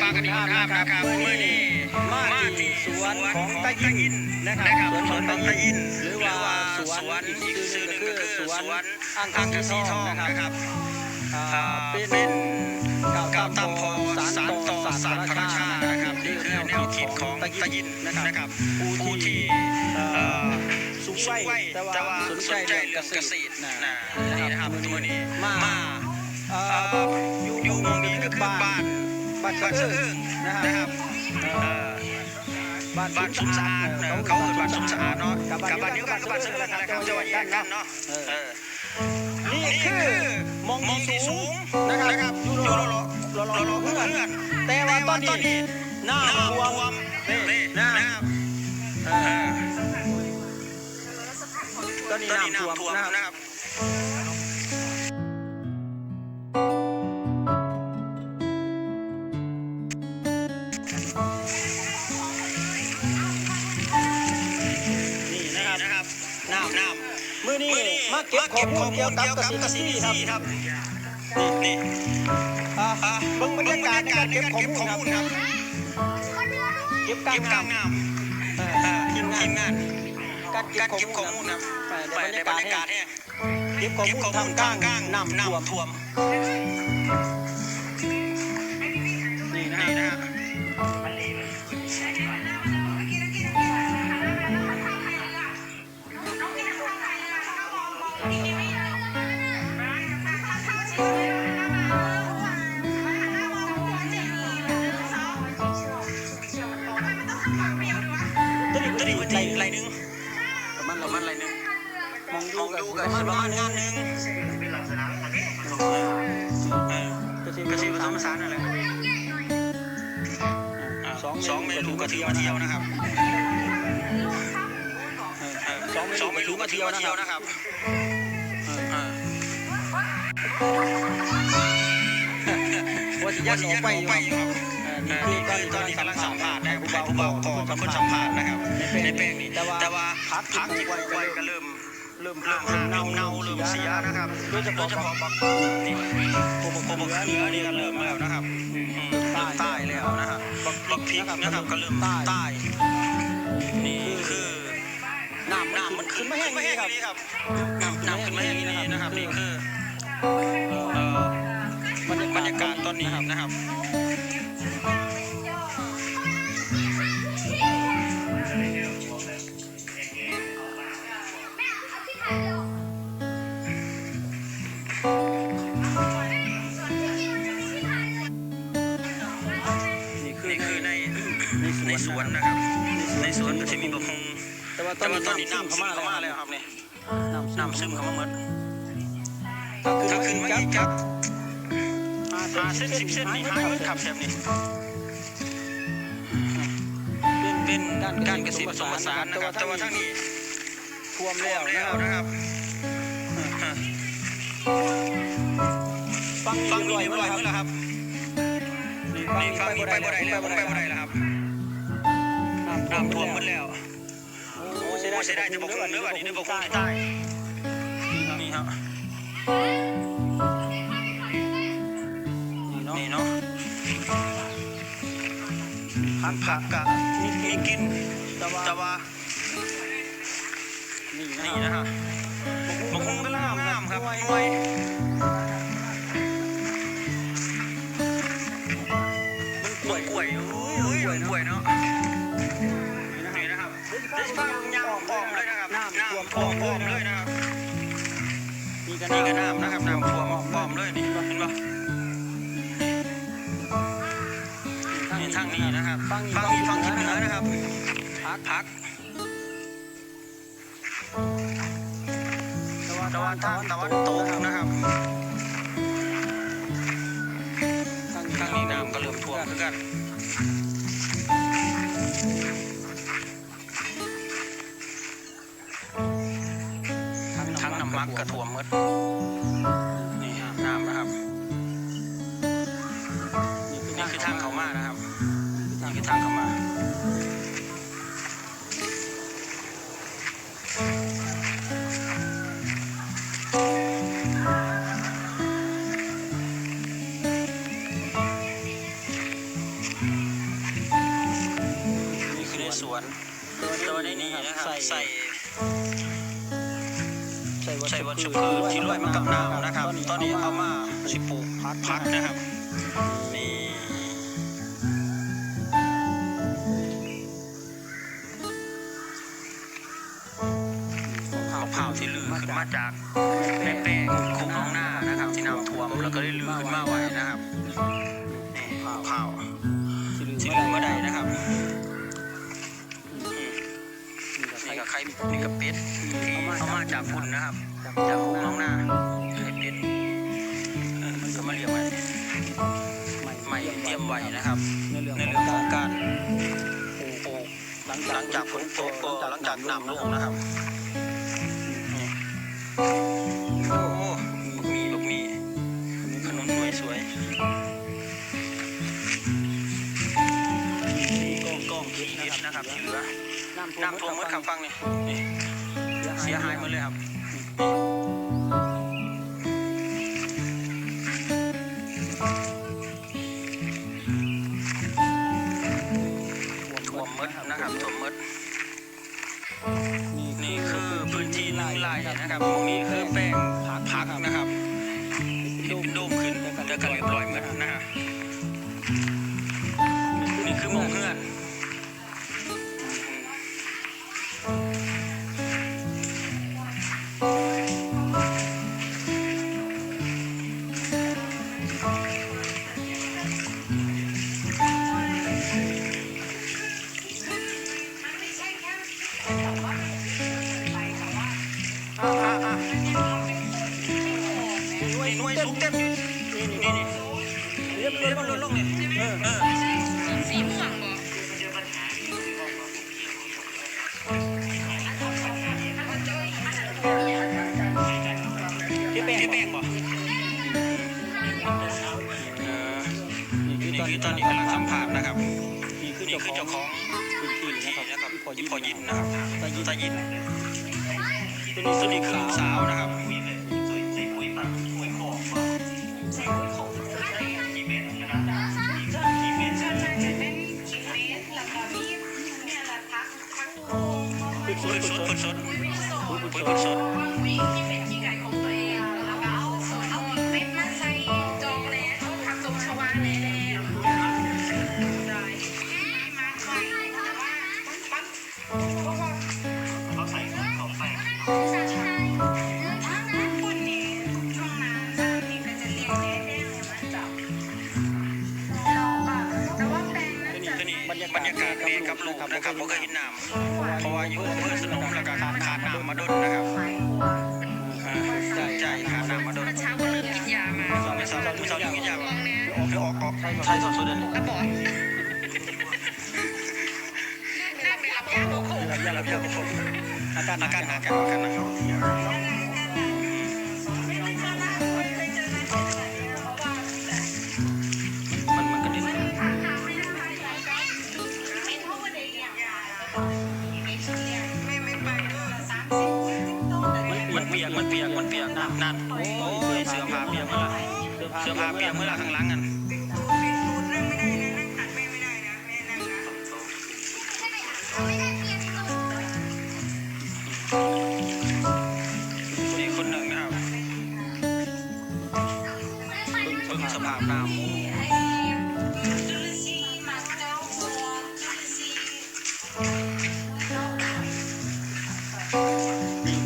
ปลากันอีกท่ามนะครับมื่อนี้มาที่สวนของตายินนะครับสวนของตายิน หรือว่าสวนอีกชื่อหนึงก็คือสวนอ่างทองสีทองนะครับอ่าเป็นก้าวตามพอสารต่อศาสตร์พระราชานะครับนี่คือแนวคิดของตายินนะครับผู้ที่เอ่อสูงวัยแต่ว่าสนใจเรื่องเกษตรนะนี่นะครับตัวนี้มาเอ่ออยู่อยู่ตรงนี้ก็คือบ้าน บ้านสะอึ้งนะครับเอ่อบ้านสุนสะอาดเออเขาเอิ้นบ้านสุนสะอาดเนาะกับบ้านเดียวกันกับบ้านเสือนั่นะครับจะว่าแยกกันเนาะเออนี่คือมองที่สูงนะครับอยู่รอรอรอรอรเพื่อนแต่ว่าตอนนี้หน้าทวมนี่นะครับเออตอนนี้น้ำท่วมนะครับ มาเก็บข้อมูลเกี่ยวกับเกษตรซีครับนี่นี่อ่าเบิ่งบรรยากาศในการเก็บข้อมูลครับเก็บกลางน้ำเออทีมงานทีมงานการเก็บข้อมูลครับไปในบรรยากาศเนี่ยเก็บข้อมูลทำกลางน้ำน้ำท่วม ตัวนี้ตัวนี้ไรไรนึงประมาณประมาณไรหนึงมองดูดูกันประมาณงานหนึงกระสีผสมผสานอะไรสองสองเมนูก็ถือมาเที่ยวนะครับสองเมนูก็ถือมาเที่ยวนะครับ ว่าสิยัดออกไปอยู่ครับนี่คือตอนนี้กำลังสัมภาษณ์นะครับผู้บ่าวผู้บ่าวขอเป็นคนสัมภาษณ์นะครับในแปลงนี้แต่ว่าพักพักที่ปลูกไว้ก็เริ่มเริ่มเริ่มเน่าเน่าเริ่มเสียนะครับโดยเฉพาะบักนี่พวกพวกเขือนี่ก็เริ่มแล้วนะครับอืมเริ่มตายแล้วนะครับบักพริกนะครับก็เริ่มใตายนี่คือน้ำน้ำมันขึ้นมาแห้งนี่ครับน้ำน้ำขึ้นมาแห้งนี่นะครับนี่คือ บรรยากาศตอนนี้นะครับนี่คือนี่คือในในสวนนะครับ ในสวนก็จะมีบะฮงแต่ว่าตอนนี้น้ำซึมเข้ามาแล้วครับเนี่ยน้ำซึมเข้ามาหมด ถ้าขึ้นมาอีกครับห้าเส้นสิบเส้นนี่หายหมดครับแถบนี้เป็นการเกษตรผสมผสานนะครับแต่ว่าทางนี้ท่วมแล้วนะครับฟังฟังนี่เรียบร้อยเมื่อไหร่ครับนี่ฟังนี้ไปบ่ได้แล้วผมไปบ่ได้แล้วครับน้ำท่วมหมดแล้วโอ้เสียดายเสียดายจะบอกเนื้อว่านี่เนื้อบอกคงที่ใต้นี่ครับ นี่เนาะผักผักกะมีมีกินแต่ว่านี่นะฮะบกคงก็ล่ามงามครับหน่วยกล้วยกล้วยอุ้ยกล้วยเนาะนี่นะครับได้ฟ้ายางปอมเลยนะครับน้ำท่วมปอมปอมเลยนะครับ นี่ก็น้ำนะครับน้ำท่วมปอมเลยนี่เห็นปะนี่ทางนี้นะครับฟังฟังฟังทิศเหนือนะครับพักพักตะวันตะวันตะวันตกนะครับทางนี้น้ำก็เริ่มท่วมเหมือนกัน กระถ่วมมืดนี่น้ำนะครับ นี่คือทางเขามานะครับ นี่คือทางเขามาสวนตัวนี้นะครับใส่ ใส่วัชพืชที่ที่ลลอยมากับน้ำนะครับ ตอนนนี้นี้เอามามาสิปลูกพักนะครับนี่ข้าวมะพร้าวที่ลือขึ้นมาจากแม่แป้งคุกน้องหน้านะครับ ที่น้ำท่วมแล้วก็ได้ลือขึ้นมาไว้นะครับนี่มะพร้าวที่ลืลืมอมามาได้ได้นะครับนี่ก็ไข่นี่ก็เป็ดที่เอามาจากพุ่นนะครับ จากคุกน้องหน้าไข่เป็ดเออมันก็มาเรียกไว้ใหม่เตรียมไว้นะครับ ในเรื่องของการปลูกหลังจากฝนตกก็หลังจากน้ำลงนะครับโอ้บักมีบักหมีขนมสวยสวยนี่กล้องกล้องทีเอสนะครับที่เหลือน้ำท่วมหมดครับฟังนี่เสียหายหมดเลยครับ วมหมดนะครับท่วมหมดนี่คือพื้นที่นึ่งไร่นะครับตรงนี้คือแป้งพักนะครับเห็นเป็นโดมขึ้นแล้วก็เรียบร้อย ที่แป้งที่แป้งบ่เออนี่คือนี่ตอนคือตอนนี้กำลังสัมผัสนะครับ นี่คือนี่คือเจ้าเจ้าขขอองงพื้นที่พื้นนะที่ครับนะครับพอที่ยิ้มพอยินนะครับตายิ้มตายินตัวตัวนี้นี้คือสาวนะครับ ลูกนะครับบ่เคยเห็นน้ำเพราะว่าอยู่อำเภอสนมแล้วก็ขาดน้ำมาดนนะครับอ่าใจขาดน้ำมาดนเช้าก็เริ่มกินยามาไม่ทราบไม่ทราบยังกินยาลบ่องแน่คือออกออกใช่สดสุดเลยแล้วบอกนั่งไปรับยาโคโค่ยาลับยาบุคคลอาการอาการอาการอาการนะมัน มีคนหนึ่งนะครับเพิ่งสภาพน้ำ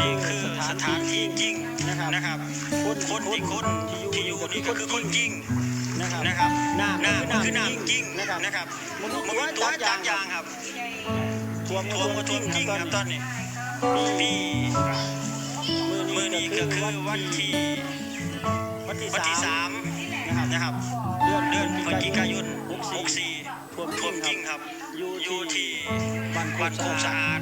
นี่คือสถานที่จริงนะครับ คนคนที่คนที่อยู่นี่ก็คือคนจริงนะครับ นะครับน้ำน้ำก็คือน้ำจจริริงงนะครับนะครับ มัมันนก็ตัวจากยางครับ ท่วมท่วมก็ท่วมจริงครับตอนนี้ปีมือนี้ก็คือวันที่วันที่วันที่สาสามมนะครับนะครับเดือนเดือนพฤศจิกายนหกสี่64ท่วมท่วมจจริริงงคครัรับบอยู่อยู่ที่ที่บ้านโคบ้านกโคกสะสะอาอาด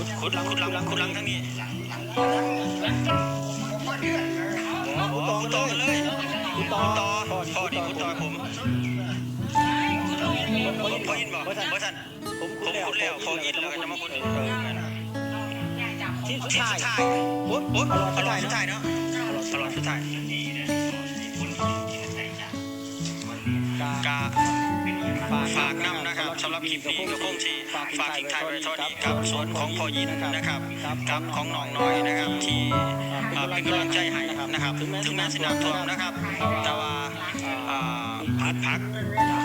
ขุดขุดหลังขุดหลังขุดหลังทั้งนี้กูตองขุดต่อกันเลยกูตอขุดต่อพ่อพ่อดีดีขุดต่อผมพ่อผมพอยินบอกพ่อท่านบ่ท่านผมผมขุดแล้วพอยินแล้วก็จะมาขุดเออใที่สุดที่ท้ายสุดท้ายโอ๊ยโอ๊ยออร่ร่ออยยสุสุดดท้าท้ายยเนาะเนาะอร่อยสุดท้าย นะครับสำหรับคลิปนี้ก็คงที่ฝากทิ้งท้ายไว้เท่านี้กับส่วนของพ่อยินนะครับกับของน้องน้อยนะครับที่อ่าเป็นกำลังใจให้นะครับ ถึงแม้สิน้ำท่วมนะครับ แต่ว่าอ่าพัดพัก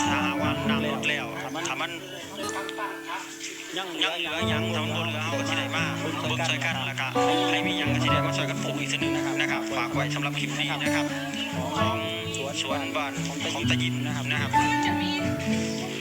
ถ้าหากว่าน้ำลดแล้วถ้ามันยังเหลืยัองเหเหลืลืออหยัยังงทั้ทั้งงหหมมดดเหเหลืลืออเอาเอาก็ก็สิสิได้ได้มามาบุบุญญช่ช่ววยยกักันนแล้แล้ววก็ก็ให้มีหยังก็สิได้มาช่วยกันปลูกอีกทีนึงนะครับฝากไว้สำหรับคลิปนี้นะครับ ของสวนบ้านของตะยินนะครับจะมีข